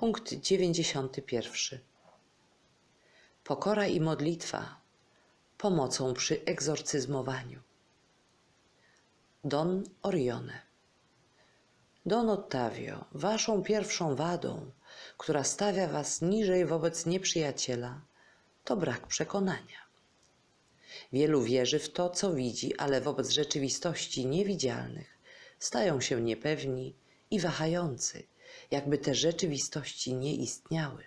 Punkt 91. Pokora i modlitwa pomocą przy egzorcyzmowaniu. Don Orione. Don Ottavio, waszą pierwszą wadą, która stawia was niżej wobec nieprzyjaciela, to brak przekonania. Wielu wierzy w to, co widzi, ale wobec rzeczywistości niewidzialnych stają się niepewni i wahający, jakby te rzeczywistości nie istniały.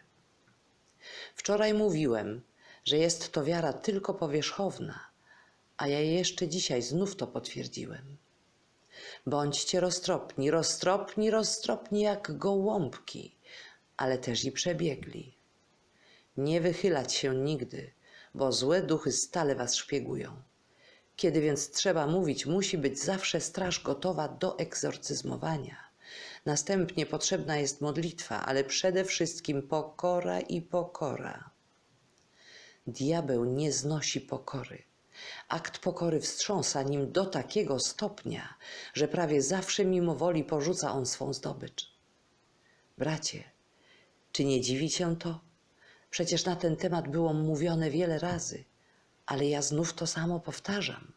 Wczoraj mówiłem, że jest to wiara tylko powierzchowna, a ja jeszcze dzisiaj znów to potwierdziłem. Bądźcie roztropni, roztropni, roztropni jak gołąbki, ale też i przebiegli. Nie wychylać się nigdy, bo złe duchy stale was szpiegują. Kiedy więc trzeba mówić, musi być zawsze straż gotowa do egzorcyzmowania. Następnie potrzebna jest modlitwa, ale przede wszystkim pokora i pokora. Diabeł nie znosi pokory. Akt pokory wstrząsa nim do takiego stopnia, że prawie zawsze mimo woli porzuca on swą zdobycz. Bracie, czy nie dziwi cię to? Przecież na ten temat było mówione wiele razy, ale ja znów to samo powtarzam.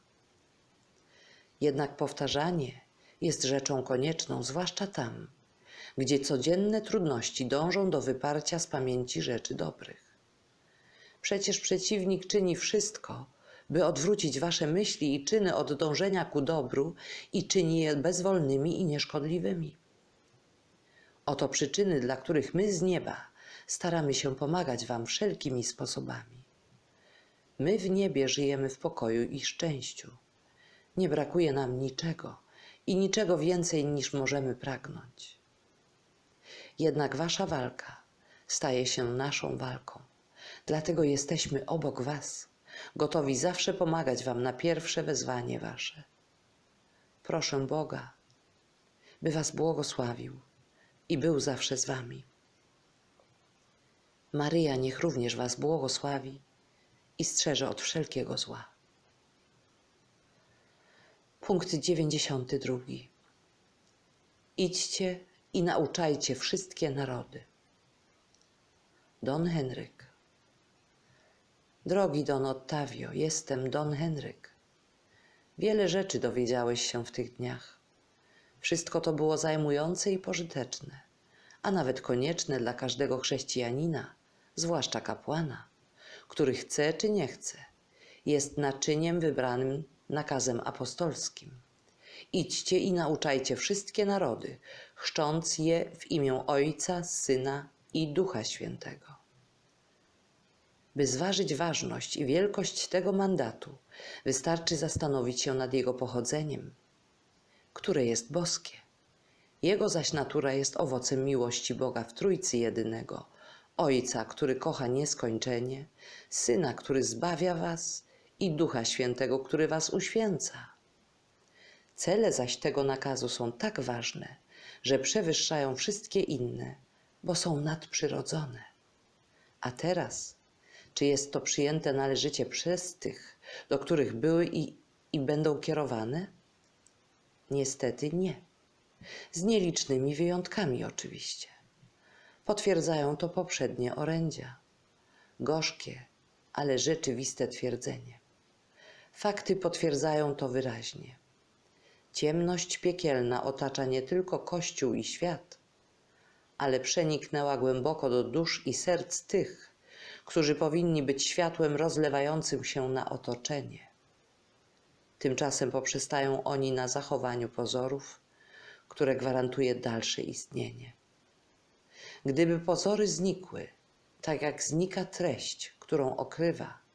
Jednak powtarzanie jest rzeczą konieczną, zwłaszcza tam, gdzie codzienne trudności dążą do wyparcia z pamięci rzeczy dobrych. Przecież przeciwnik czyni wszystko, by odwrócić wasze myśli i czyny od dążenia ku dobru i czyni je bezwolnymi i nieszkodliwymi. Oto przyczyny, dla których my z nieba staramy się pomagać wam wszelkimi sposobami. My w niebie żyjemy w pokoju i szczęściu. Nie brakuje nam niczego i niczego więcej niż możemy pragnąć. Jednak wasza walka staje się naszą walką. Dlatego jesteśmy obok was, gotowi zawsze pomagać wam na pierwsze wezwanie wasze. Proszę Boga, by was błogosławił i był zawsze z wami. Maryja niech również was błogosławi i strzeże od wszelkiego zła. Punkt 92. Idźcie i nauczajcie wszystkie narody. Don Henryk. Drogi Don Ottavio, jestem Don Henryk. Wiele rzeczy dowiedziałeś się w tych dniach. Wszystko to było zajmujące i pożyteczne, a nawet konieczne dla każdego chrześcijanina, zwłaszcza kapłana, który chce czy nie chce, jest naczyniem wybranym nakazem apostolskim. Idźcie i nauczajcie wszystkie narody, chrzcząc je w imię Ojca, Syna i Ducha Świętego. By zważyć ważność i wielkość tego mandatu, wystarczy zastanowić się nad jego pochodzeniem, które jest boskie. Jego zaś natura jest owocem miłości Boga w Trójcy Jedynego, Ojca, który kocha nieskończenie, Syna, który zbawia was i Ducha Świętego, który was uświęca. Cele zaś tego nakazu są tak ważne, że przewyższają wszystkie inne, bo są nadprzyrodzone. A teraz, czy jest to przyjęte należycie przez tych, do których były i, i będą kierowane? Niestety nie. Z nielicznymi wyjątkami oczywiście. Potwierdzają to poprzednie orędzia. Gorzkie, ale rzeczywiste twierdzenie. Fakty potwierdzają to wyraźnie. Ciemność piekielna otacza nie tylko Kościół i świat, ale przeniknęła głęboko do dusz i serc tych, którzy powinni być światłem rozlewającym się na otoczenie. Tymczasem poprzestają oni na zachowaniu pozorów, które gwarantuje dalsze istnienie. Gdyby pozory znikły, tak jak znika treść, którą okrywa,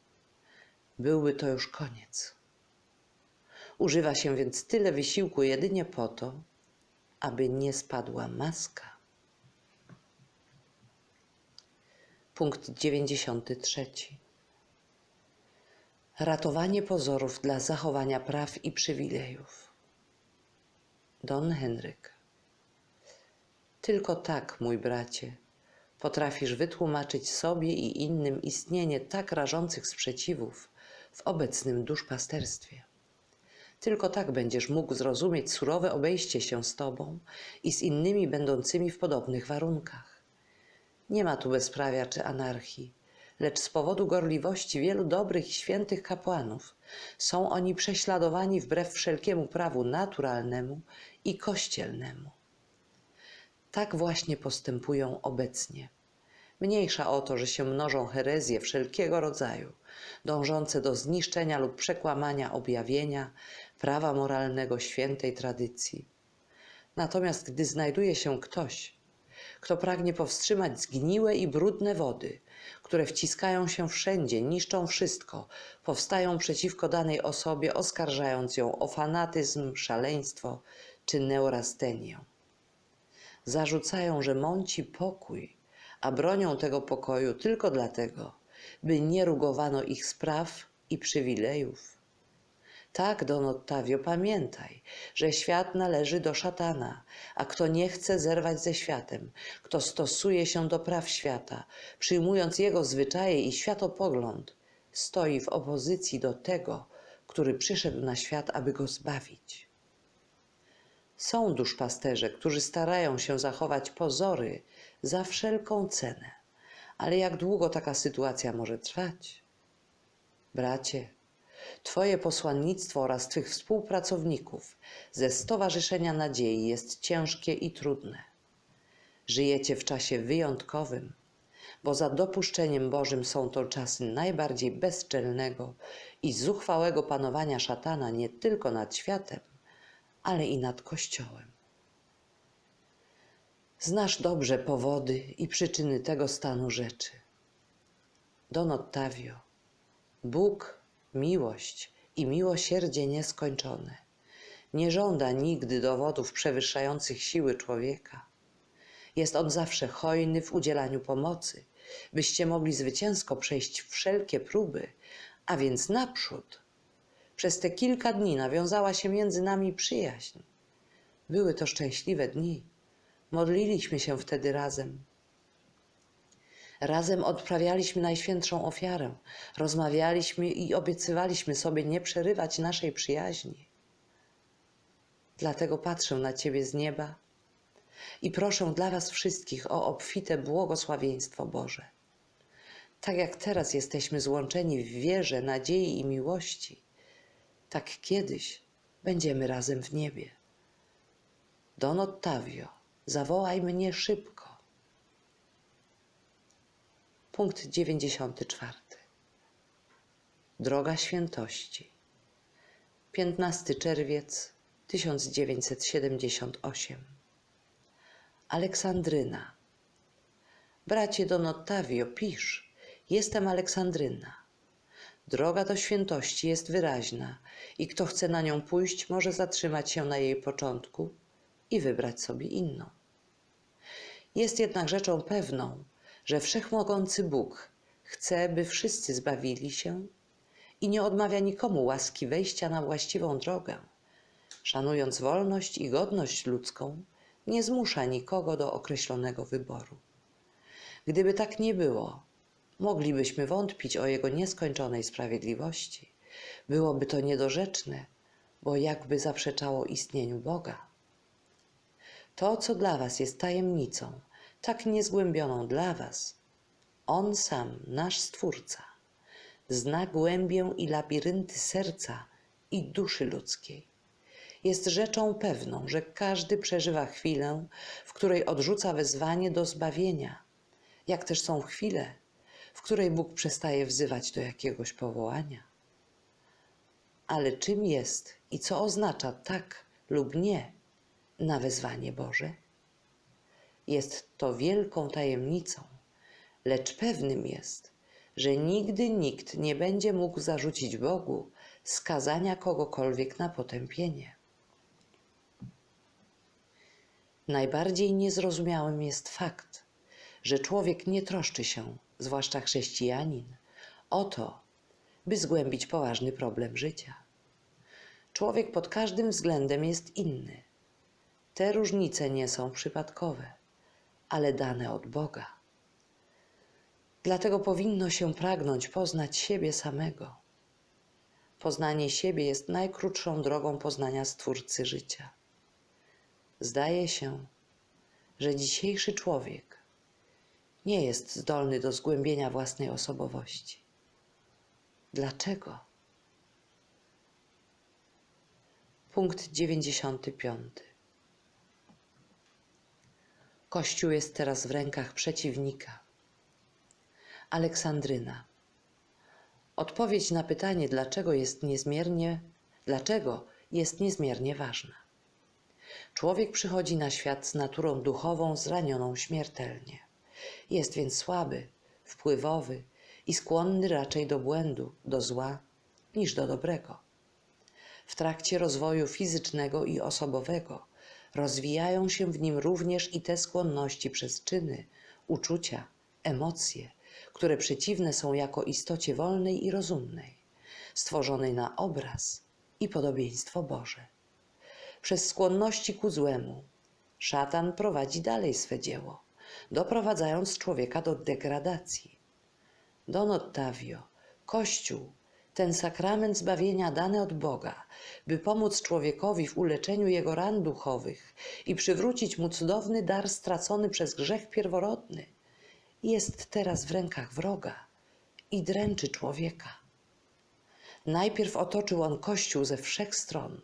byłby to już koniec. Używa się więc tyle wysiłku jedynie po to, aby nie spadła maska. Punkt 93. Ratowanie pozorów dla zachowania praw i przywilejów. Don Henryk. Tylko tak, mój bracie, potrafisz wytłumaczyć sobie i innym istnienie tak rażących sprzeciwów w obecnym duszpasterstwie. Tylko tak będziesz mógł zrozumieć surowe obejście się z Tobą i z innymi będącymi w podobnych warunkach. Nie ma tu bezprawia czy anarchii, lecz z powodu gorliwości wielu dobrych i świętych kapłanów są oni prześladowani wbrew wszelkiemu prawu naturalnemu i kościelnemu. Tak właśnie postępują obecnie. Mniejsza o to, że się mnożą herezje wszelkiego rodzaju, dążące do zniszczenia lub przekłamania objawienia, prawa moralnego świętej tradycji. Natomiast gdy znajduje się ktoś, kto pragnie powstrzymać zgniłe i brudne wody, które wciskają się wszędzie, niszczą wszystko, powstają przeciwko danej osobie, oskarżając ją o fanatyzm, szaleństwo czy neurastenię. Zarzucają, że mąci pokój, a bronią tego pokoju tylko dlatego, by nie rugowano ich spraw i przywilejów. Tak, Don Ottavio, pamiętaj, że świat należy do szatana, a kto nie chce zerwać ze światem, kto stosuje się do praw świata, przyjmując jego zwyczaje i światopogląd, stoi w opozycji do tego, który przyszedł na świat, aby go zbawić. Są duszpasterze, którzy starają się zachować pozory za wszelką cenę, ale jak długo taka sytuacja może trwać? Bracie, Twoje posłannictwo oraz Twych współpracowników ze Stowarzyszenia Nadziei jest ciężkie i trudne. Żyjecie w czasie wyjątkowym, bo za dopuszczeniem Bożym są to czasy najbardziej bezczelnego i zuchwałego panowania szatana nie tylko nad światem, ale i nad Kościołem. Znasz dobrze powody i przyczyny tego stanu rzeczy. Don Ottavio, Bóg miłość i miłosierdzie nieskończone. Nie żąda nigdy dowodów przewyższających siły człowieka. Jest on zawsze hojny w udzielaniu pomocy, byście mogli zwycięsko przejść wszelkie próby, a więc naprzód. Przez te kilka dni nawiązała się między nami przyjaźń. Były to szczęśliwe dni. Modliliśmy się wtedy razem, Razem odprawialiśmy najświętszą ofiarę, rozmawialiśmy i obiecywaliśmy sobie nie przerywać naszej przyjaźni. Dlatego patrzę na Ciebie z nieba i proszę dla Was wszystkich o obfite błogosławieństwo Boże. Tak jak teraz jesteśmy złączeni w wierze, nadziei i miłości, tak kiedyś będziemy razem w niebie. Don Ottavio, zawołaj mnie szybko. Punkt 94. Droga świętości. 15 czerwiec 1978. Aleksandryna. Bracie Don Ottavio, pisz. Jestem Aleksandryna. Droga do świętości jest wyraźna i kto chce na nią pójść, może zatrzymać się na jej początku i wybrać sobie inną. Jest jednak rzeczą pewną, że wszechmogący Bóg chce, by wszyscy zbawili się i nie odmawia nikomu łaski wejścia na właściwą drogę. Szanując wolność i godność ludzką, nie zmusza nikogo do określonego wyboru. Gdyby tak nie było, moglibyśmy wątpić o Jego nieskończonej sprawiedliwości. Byłoby to niedorzeczne, bo jakby zaprzeczało istnieniu Boga. To, co dla Was jest tajemnicą, tak niezgłębioną dla Was, On sam, nasz Stwórca, zna głębię i labirynty serca i duszy ludzkiej. Jest rzeczą pewną, że każdy przeżywa chwilę, w której odrzuca wezwanie do zbawienia, jak też są chwile, w której Bóg przestaje wzywać do jakiegoś powołania. Ale czym jest i co oznacza tak lub nie na wezwanie Boże? Jest to wielką tajemnicą, lecz pewnym jest, że nigdy nikt nie będzie mógł zarzucić Bogu skazania kogokolwiek na potępienie. Najbardziej niezrozumiałym jest fakt, że człowiek nie troszczy się, zwłaszcza chrześcijanin, o to, by zgłębić poważny problem życia. Człowiek pod każdym względem jest inny. Te różnice nie są przypadkowe ale dane od Boga. Dlatego powinno się pragnąć poznać siebie samego. Poznanie siebie jest najkrótszą drogą poznania Stwórcy życia. Zdaje się, że dzisiejszy człowiek nie jest zdolny do zgłębienia własnej osobowości. Dlaczego? Punkt 95. Kościół jest teraz w rękach przeciwnika. Aleksandryna. Odpowiedź na pytanie, dlaczego jest niezmiernie, dlaczego jest niezmiernie ważna. Człowiek przychodzi na świat z naturą duchową zranioną śmiertelnie. Jest więc słaby, wpływowy i skłonny raczej do błędu, do zła, niż do dobrego. W trakcie rozwoju fizycznego i osobowego rozwijają się w nim również i te skłonności przez czyny, uczucia, emocje, które przeciwne są jako istocie wolnej i rozumnej, stworzonej na obraz i podobieństwo Boże. Przez skłonności ku złemu szatan prowadzi dalej swe dzieło, doprowadzając człowieka do degradacji. Don Ottavio, Kościół, ten sakrament zbawienia dany od Boga, by pomóc człowiekowi w uleczeniu jego ran duchowych i przywrócić mu cudowny dar stracony przez grzech pierworodny, jest teraz w rękach wroga i dręczy człowieka. Najpierw otoczył on kościół ze wszech stron,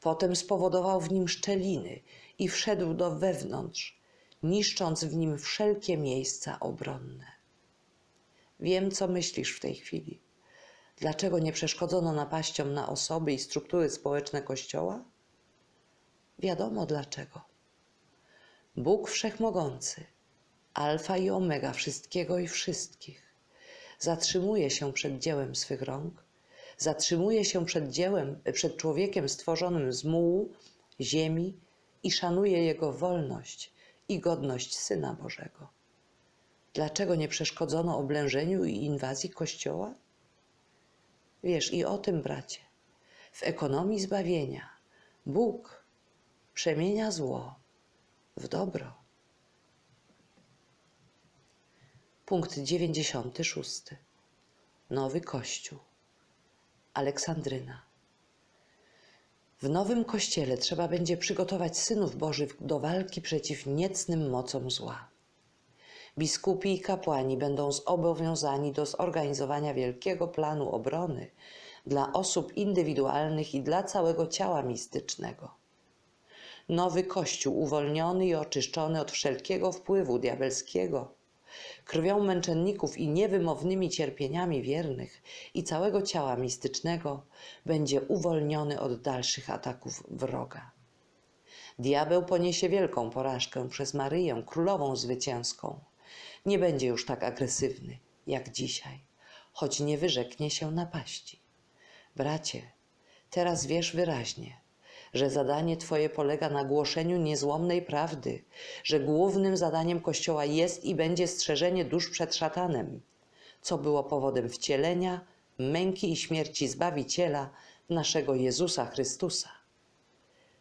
potem spowodował w nim szczeliny i wszedł do wewnątrz, niszcząc w nim wszelkie miejsca obronne. Wiem, co myślisz w tej chwili. Dlaczego nie przeszkodzono napaściom na osoby i struktury społeczne Kościoła? Wiadomo dlaczego. Bóg Wszechmogący, Alfa i Omega wszystkiego i wszystkich, zatrzymuje się przed dziełem swych rąk, zatrzymuje się przed dziełem, przed człowiekiem stworzonym z mułu, ziemi i szanuje jego wolność i godność Syna Bożego. Dlaczego nie przeszkodzono oblężeniu i inwazji Kościoła? Wiesz i o tym, bracie. W ekonomii zbawienia Bóg przemienia zło w dobro. Punkt 96. Nowy Kościół. Aleksandryna. W nowym kościele trzeba będzie przygotować synów Bożych do walki przeciw niecnym mocom zła. Biskupi i kapłani będą zobowiązani do zorganizowania wielkiego planu obrony dla osób indywidualnych i dla całego ciała mistycznego. Nowy Kościół, uwolniony i oczyszczony od wszelkiego wpływu diabelskiego, krwią męczenników i niewymownymi cierpieniami wiernych i całego ciała mistycznego, będzie uwolniony od dalszych ataków wroga. Diabeł poniesie wielką porażkę przez Maryję, królową zwycięską. Nie będzie już tak agresywny jak dzisiaj, choć nie wyrzeknie się napaści. Bracie, teraz wiesz wyraźnie, że zadanie Twoje polega na głoszeniu niezłomnej prawdy, że głównym zadaniem Kościoła jest i będzie strzeżenie dusz przed szatanem, co było powodem wcielenia, męki i śmierci Zbawiciela, naszego Jezusa Chrystusa.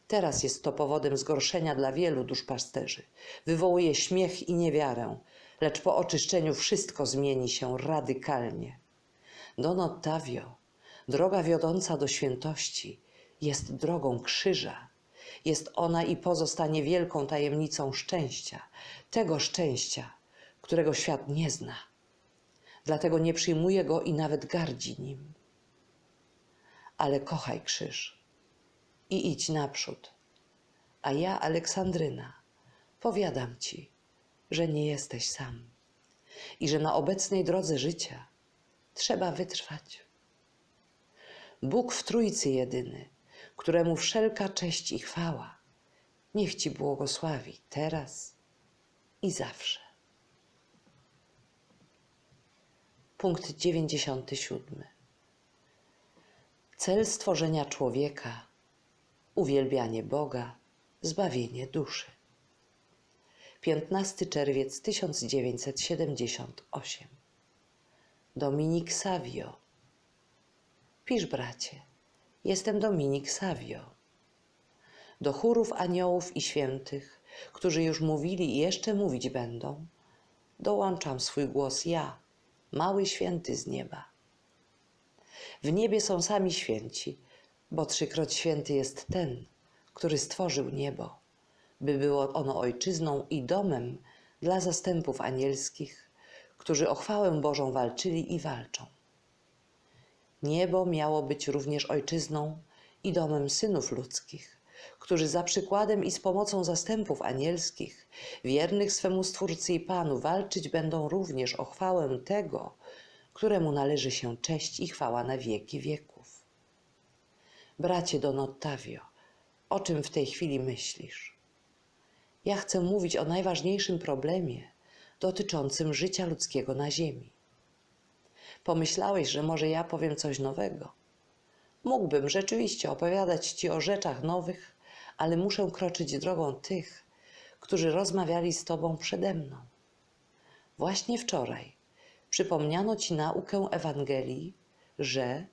Teraz jest to powodem zgorszenia dla wielu duszpasterzy. Wywołuje śmiech i niewiarę, lecz po oczyszczeniu wszystko zmieni się radykalnie. Don Ottavio, droga wiodąca do świętości, jest drogą krzyża. Jest ona i pozostanie wielką tajemnicą szczęścia, tego szczęścia, którego świat nie zna. Dlatego nie przyjmuje go i nawet gardzi nim. Ale kochaj krzyż i idź naprzód. A ja, Aleksandryna, powiadam ci, że nie jesteś sam i że na obecnej drodze życia trzeba wytrwać. Bóg w Trójcy jedyny, któremu wszelka cześć i chwała, niech Ci błogosławi teraz i zawsze. Punkt 97. Cel stworzenia człowieka, uwielbianie Boga, zbawienie duszy. 15 czerwiec 1978. Dominik Savio. Pisz, bracie. Jestem Dominik Savio. Do chórów aniołów i świętych, którzy już mówili i jeszcze mówić będą, dołączam swój głos ja, mały święty z nieba. W niebie są sami święci, bo trzykroć święty jest ten, który stworzył niebo, by było ono ojczyzną i domem dla zastępów anielskich, którzy o chwałę Bożą walczyli i walczą. Niebo miało być również ojczyzną i domem synów ludzkich, którzy za przykładem i z pomocą zastępów anielskich, wiernych swemu Stwórcy i Panu, walczyć będą również o chwałę tego, któremu należy się cześć i chwała na wieki wieków. Bracie Don Ottavio, o czym w tej chwili myślisz? Ja chcę mówić o najważniejszym problemie dotyczącym życia ludzkiego na Ziemi. Pomyślałeś, że może ja powiem coś nowego. Mógłbym rzeczywiście opowiadać Ci o rzeczach nowych, ale muszę kroczyć drogą tych, którzy rozmawiali z Tobą przede mną. Właśnie wczoraj przypomniano Ci naukę Ewangelii, że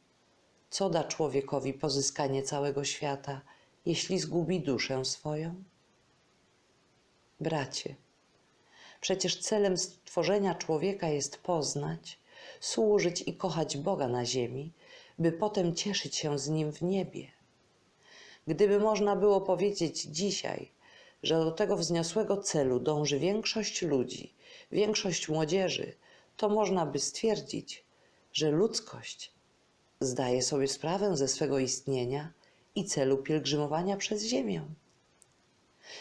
co da człowiekowi pozyskanie całego świata, jeśli zgubi duszę swoją? Bracie, przecież celem stworzenia człowieka jest poznać, służyć i kochać Boga na ziemi, by potem cieszyć się z Nim w niebie. Gdyby można było powiedzieć dzisiaj, że do tego wzniosłego celu dąży większość ludzi, większość młodzieży, to można by stwierdzić, że ludzkość zdaje sobie sprawę ze swego istnienia i celu pielgrzymowania przez Ziemię.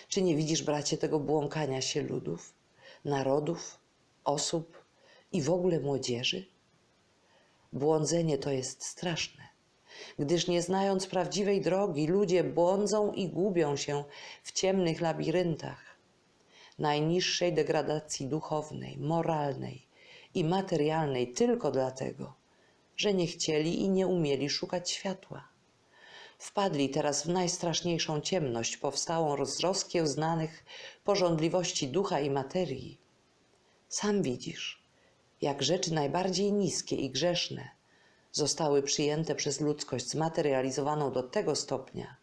Czy nie widzisz, bracie, tego błąkania się ludów, narodów, osób i w ogóle młodzieży? Błądzenie to jest straszne, gdyż nie znając prawdziwej drogi, ludzie błądzą i gubią się w ciemnych labiryntach najniższej degradacji duchownej, moralnej i materialnej tylko dlatego, że nie chcieli i nie umieli szukać światła. Wpadli teraz w najstraszniejszą ciemność powstałą z rozkiełznanych porządliwości ducha i materii. Sam widzisz, jak rzeczy najbardziej niskie i grzeszne zostały przyjęte przez ludzkość zmaterializowaną do tego stopnia,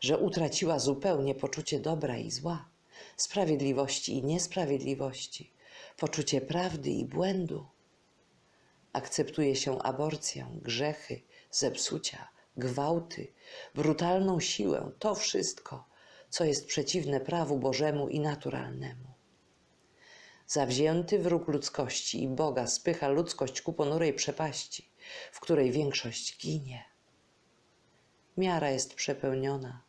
że utraciła zupełnie poczucie dobra i zła, sprawiedliwości i niesprawiedliwości, poczucie prawdy i błędu. Akceptuje się aborcję, grzechy, zepsucia, gwałty, brutalną siłę, to wszystko, co jest przeciwne prawu Bożemu i naturalnemu. Zawzięty wróg ludzkości i Boga spycha ludzkość ku ponurej przepaści, w której większość ginie. Miara jest przepełniona,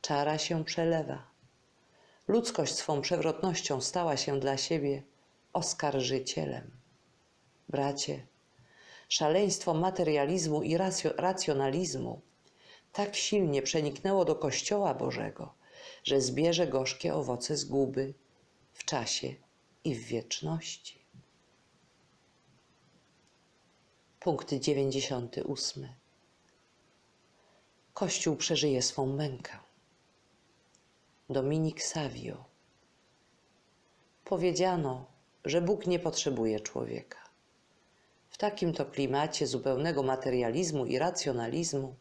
czara się przelewa. Ludzkość swą przewrotnością stała się dla siebie oskarżycielem. Bracie, szaleństwo materializmu i racjonalizmu tak silnie przeniknęło do Kościoła Bożego, że zbierze gorzkie owoce zguby w czasie i w wieczności. Punkt 98. Kościół przeżyje swą mękę. Dominik Savio. Powiedziano, że Bóg nie potrzebuje człowieka. Takim to klimacie zupełnego materializmu i racjonalizmu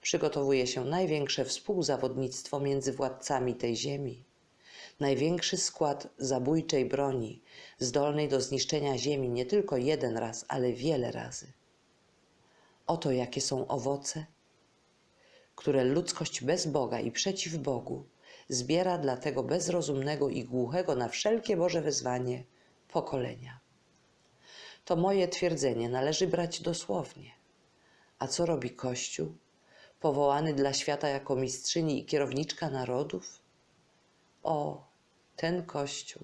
przygotowuje się największe współzawodnictwo między władcami tej ziemi, największy skład zabójczej broni, zdolnej do zniszczenia ziemi nie tylko jeden raz, ale wiele razy. Oto jakie są owoce, które ludzkość bez Boga i przeciw Bogu zbiera dla tego bezrozumnego i głuchego na wszelkie Boże wezwanie pokolenia. To moje twierdzenie należy brać dosłownie. A co robi Kościół, powołany dla świata jako mistrzyni i kierowniczka narodów? O, ten Kościół,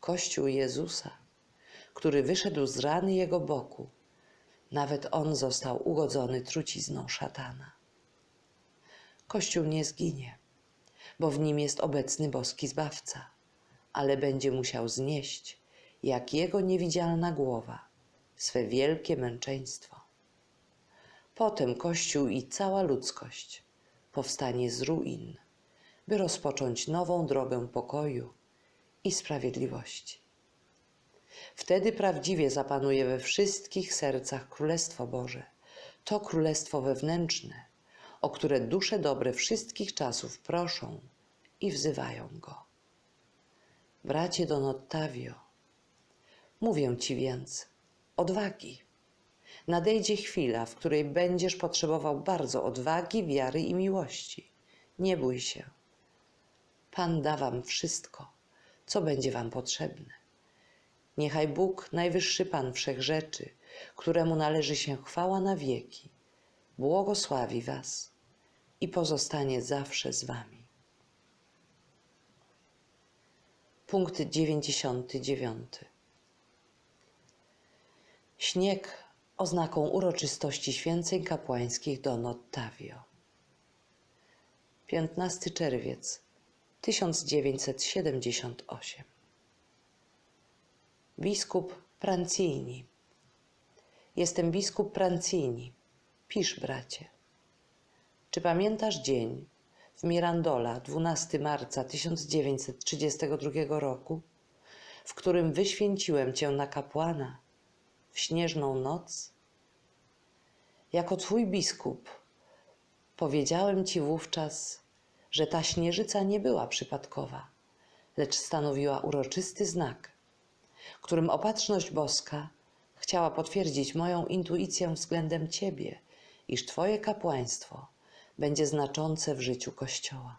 Kościół Jezusa, który wyszedł z rany Jego boku, nawet On został ugodzony trucizną szatana. Kościół nie zginie, bo w nim jest obecny boski Zbawca, ale będzie musiał znieść, jak Jego niewidzialna głowa, swe wielkie męczeństwo. Potem Kościół i cała ludzkość powstanie z ruin, by rozpocząć nową drogę pokoju i sprawiedliwości. Wtedy prawdziwie zapanuje we wszystkich sercach Królestwo Boże, to Królestwo wewnętrzne, o które dusze dobre wszystkich czasów proszą i wzywają Go. Bracie Don Ottavio, mówię Ci więc, odwagi. Nadejdzie chwila, w której będziesz potrzebował bardzo odwagi, wiary i miłości. Nie bój się. Pan da Wam wszystko, co będzie wam potrzebne. Niechaj Bóg, najwyższy Pan wszechrzeczy, któremu należy się chwała na wieki, błogosławi was i pozostanie zawsze z wami. Punkt 99. Śnieg oznaką uroczystości święceń kapłańskich Don Ottavio. 15 czerwiec 1978 Biskup Prancini Jestem biskup Prancini. Pisz, bracie. Czy pamiętasz dzień w Mirandola 12 marca 1932 roku, w którym wyświęciłem cię na kapłana w śnieżną noc? Jako twój biskup powiedziałem ci wówczas, że ta śnieżyca nie była przypadkowa, lecz stanowiła uroczysty znak, którym opatrzność boska chciała potwierdzić moją intuicję względem ciebie, iż twoje kapłaństwo będzie znaczące w życiu Kościoła.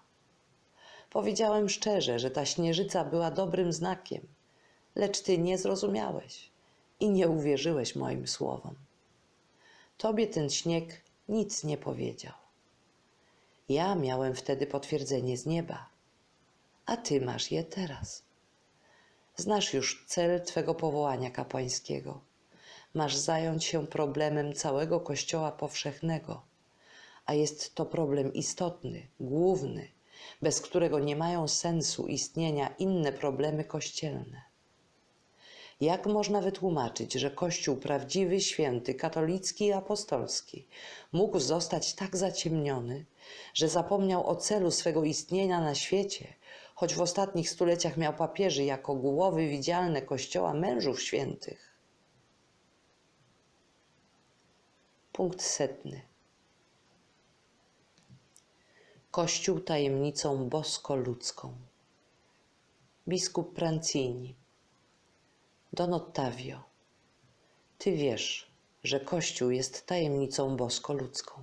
Powiedziałem szczerze, że ta śnieżyca była dobrym znakiem, lecz ty nie zrozumiałeś i nie uwierzyłeś moim słowom. Tobie ten śnieg nic nie powiedział. Ja miałem wtedy potwierdzenie z nieba, a ty masz je teraz. Znasz już cel twego powołania kapłańskiego. Masz zająć się problemem całego Kościoła powszechnego, a jest to problem istotny, główny, bez którego nie mają sensu istnienia inne problemy kościelne. Jak można wytłumaczyć, że Kościół prawdziwy, święty, katolicki i apostolski mógł zostać tak zaciemniony, że zapomniał o celu swego istnienia na świecie, choć w ostatnich stuleciach miał papieży jako głowy widzialne Kościoła mężów świętych? Punkt setny. Kościół tajemnicą bosko-ludzką. Biskup Prancini. Don Ottavio. Ty wiesz, że Kościół jest tajemnicą bosko-ludzką.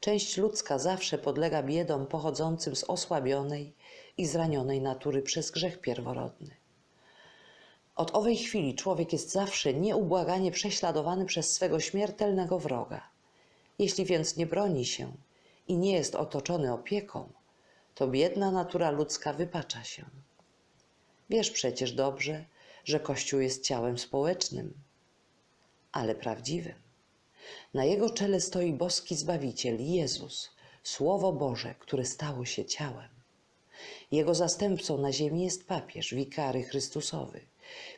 Część ludzka zawsze podlega biedom pochodzącym z osłabionej i zranionej natury przez grzech pierworodny. Od owej chwili człowiek jest zawsze nieubłaganie prześladowany przez swego śmiertelnego wroga. Jeśli więc nie broni się i nie jest otoczony opieką, to biedna natura ludzka wypacza się. Wiesz przecież dobrze, że Kościół jest ciałem społecznym, ale prawdziwym. Na jego czele stoi boski Zbawiciel Jezus, Słowo Boże, które stało się ciałem. Jego zastępcą na ziemi jest papież, wikary Chrystusowy.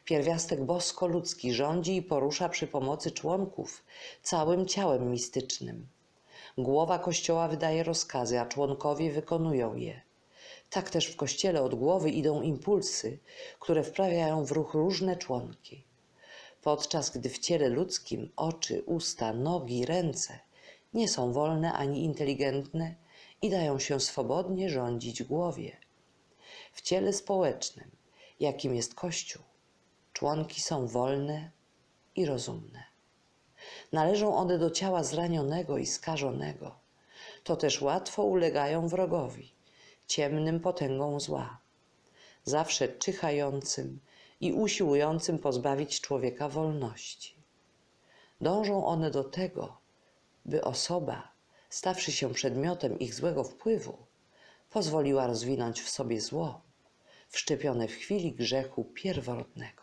Pierwiastek bosko-ludzki rządzi i porusza przy pomocy członków całym ciałem mistycznym. Głowa Kościoła wydaje rozkazy, a członkowie wykonują je. Tak też w Kościele od głowy idą impulsy, które wprawiają w ruch różne członki. Podczas gdy w ciele ludzkim oczy, usta, nogi, ręce nie są wolne ani inteligentne i dają się swobodnie rządzić głowie. W ciele społecznym, jakim jest Kościół, członki są wolne i rozumne. Należą one do ciała zranionego i skażonego. To też łatwo ulegają wrogowi, ciemnym potęgom zła, zawsze czyhającym i usiłującym pozbawić człowieka wolności. Dążą one do tego, by osoba, stawszy się przedmiotem ich złego wpływu, pozwoliła rozwinąć w sobie zło, wszczepione w chwili grzechu pierworodnego.